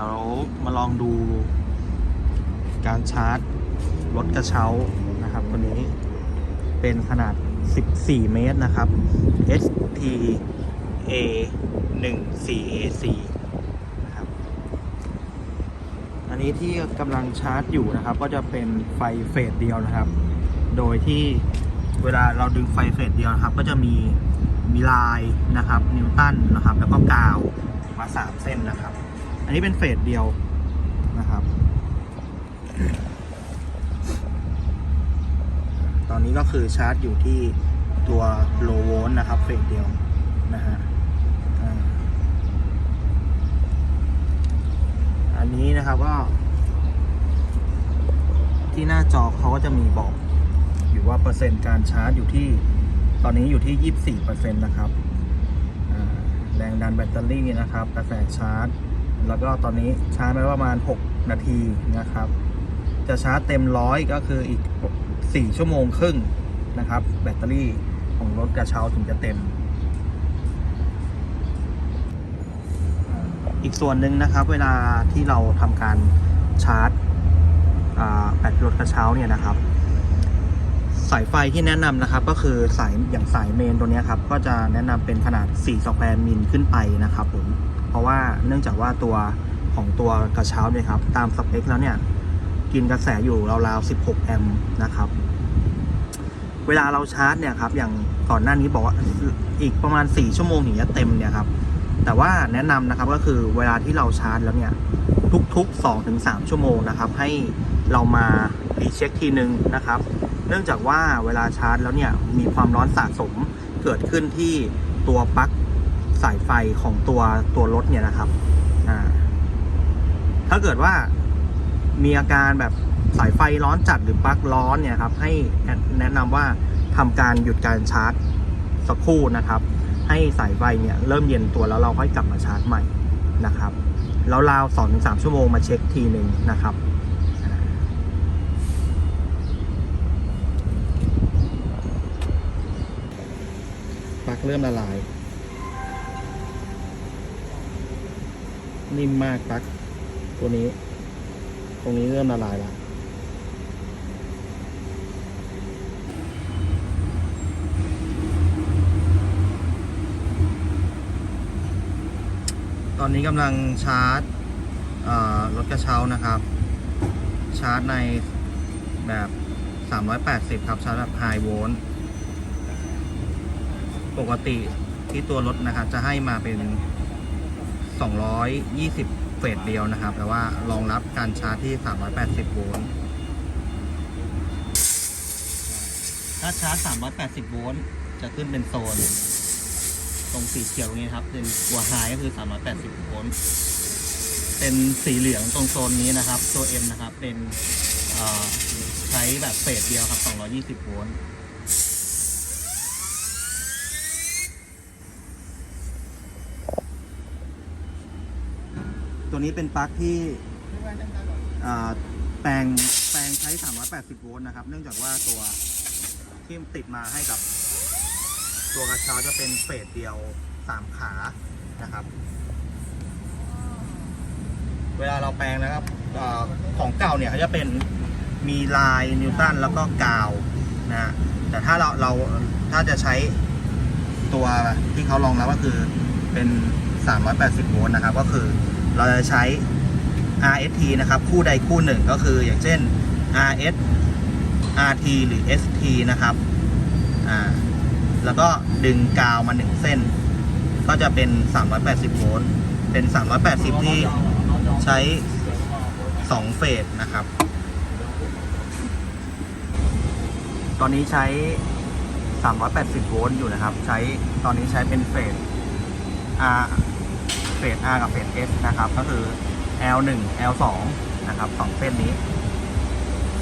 ดี๋ยวมาลองดู การชาร์จรถกระเช้านะครับตัวนี้เป็นขนาด 14 เมตรนะครับ ST A 1 4 AC นะครับ อันนี้ที่กำลังชาร์จอยู่นะครับ ก็จะเป็นไฟเฟสเดียวนะครับ โดยที่เวลาเราดึงไฟเฟสเดียวนะครับ ก็จะมีมีลายนะครับ นิวตันนะครับ แล้วก็กาวมาสามเส้นนะครับ อันนี้เป็นเฟสเดียวนะครับ ตอนนี้ก็คือชาร์จอยู่ที่ตัวโลโวลต์นะครับ เฟสเดียวนะฮะอันนี้นะครับก็ ที่หน้าจอเขาก็จะมีบอกอยู่ว่าเปอร์เซ็นต์การชาร์จอยู่ที่ตอนนี้อยู่ที่ 24%นะครับแรงดันแบตเตอรี่นะครับ กระแสชาร์จ แล้วก็ตอนนี้ชาร์จไปประมาณ 6 นาทีนะครับ จะชาร์จเต็มร้อยก็คืออีก 4 ชั่วโมงครึ่งนะครับ แบตเตอรี่ของรถกระเช้าถึงจะเต็ม อีกส่วนหนึ่งนะครับ เวลาที่เราทำการชาร์จแบตรถกระเช้าเนี่ยนะครับ สายไฟที่แนะนำนะครับ ก็คือสายอย่างสายเมนตัวนี้ครับ ก็จะแนะนำเป็นขนาด 4 สแควร์มิลขึ้นไปนะครับผม เพราะว่าเนื่องจากว่าตัวของตัวกระเช้าเนี่ยครับ ตามสเปคแล้วเนี่ย กินกระแสอยู่ราวๆ 16 แอมป์นะครับ เวลาเราชาร์จเนี่ยครับ อย่างก่อนหน้านี้บอกว่าอีกประมาณ 4 ชั่วโมงถึงจะเต็มเนี่ยครับ แต่ว่าแนะนำนะครับก็คือเวลาที่เราชาร์จแล้วเนี่ย ทุกๆ 2-3 ชั่วโมงนะครับ ให้เรามารีเช็คทีนึงนะครับ เนื่องจากว่าเวลาชาร์จแล้วเนี่ยมีความร้อนสะสมเกิดขึ้นที่ตัวปลั๊ก สายไฟของตัวตัวรถเนี่ยนะครับอ่าถ้าเกิดว่ามีอาการแบบสายไฟร้อนจัดหรือปลั๊กร้อนเนี่ยครับ ให้แนะนำว่าทำการหยุดการชาร์จสักครู่นะครับ ให้สายไฟเนี่ยเริ่มเย็นตัวแล้วเราค่อยกลับมาชาร์จใหม่นะครับแล้วราวสองถึงสามชั่วโมงมาเช็คทีหนึ่งนะครับปลั๊กเริ่มละลาย นิ่มมากปัก ตัวนี้ ตรงนี้เริ่มละลายล้วตอนนี้กำลังชาร์จรถกระเช้านะครับ ชาร์จในแบบ 380 ครับ ชาร์จแบบไฮโวลต์ปกติที่ตัวรถนะครับ จะให้มาเป็น 220 เฟสเดียวนะครับ แต่ว่ารองรับการชาร์จที่ 380 โวลต์ถ้าชาร์จ 380 โวลต์จะขึ้นเป็นโซน ตรงสีเขียวนี้ครับ เป็นตัวไฮก็คือ 380 โวลต์เป็นสีเหลืองตรงโซนนี้นะครับ ตัว M นะครับ เป็นใช้แบบเฟสเดียวครับ 220 โวลต์ ตัวนี้เป็นปลั๊กที่อ่าแปลงแปลงใช้ 380 โวลต์นะครับ เนื่องจากว่าตัวที่ติดมาให้กับ ตัวกระเช้าจะเป็นเฟสเดียว 3 ขานะครับ เวลาเราแปลงนะครับอของเก่าเนี่ยจะเป็นมีลายนิวตันแล้วก็กาวนะฮะแต่ถ้าเราเราถ้าจะใช้ตัวที่เขารองรับก็คือเป็น 380 โวลต์นะครับ ก็คือ เราจะใช้ RST นะครับ คู่ใดคู่หนึ่งก็คืออย่างเช่น RS RT หรือ ST นะครับ อ่า แล้วก็ดึงกาวมาหนึ่งเส้น ก็จะเป็น 380 โวลต์ เป็น 380 ที่ใช้ 2 เฟสนะครับ ตอนนี้ใช้ 380 โวลต์อยู่นะครับ ใช้ ตอนนี้ใช้เป็นเฟส R เฟส R กับเฟส S นะครับ ก็คือ L1 L2 นะครับสองเส้นนี้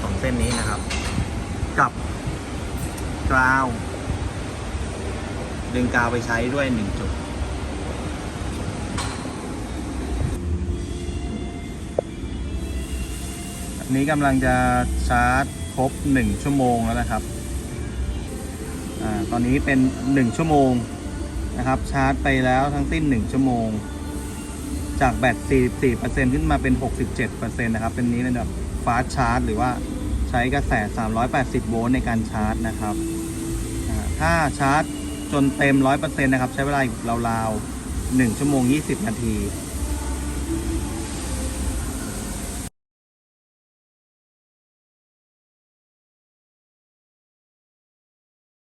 สองเส้นนี้นะครับ กับกราวดึงกาวไปใช้ด้วยหนึ่งจุดนี้กำลังจะชาร์จครบหนึ่งชั่วโมงแล้วนะครับอตอนนี้เป็นหนึ่งชั่วโมงนะครับ ชาร์จไปแล้วทั้งสิ้นหนึ่งชั่วโมง จากแบต 44%ขึ้นมาเป็น 67%นะครับ เป็นนี้เป็นแบบฟาสชาร์จ หรือว่าใช้กระแส 380 โวลต์ในการชาร์จนะครับ ถ้าชาร์จจนเต็ม 100%นะครับ ใช้เวลาอีกราวๆ1ชั่วโมง 20 นาที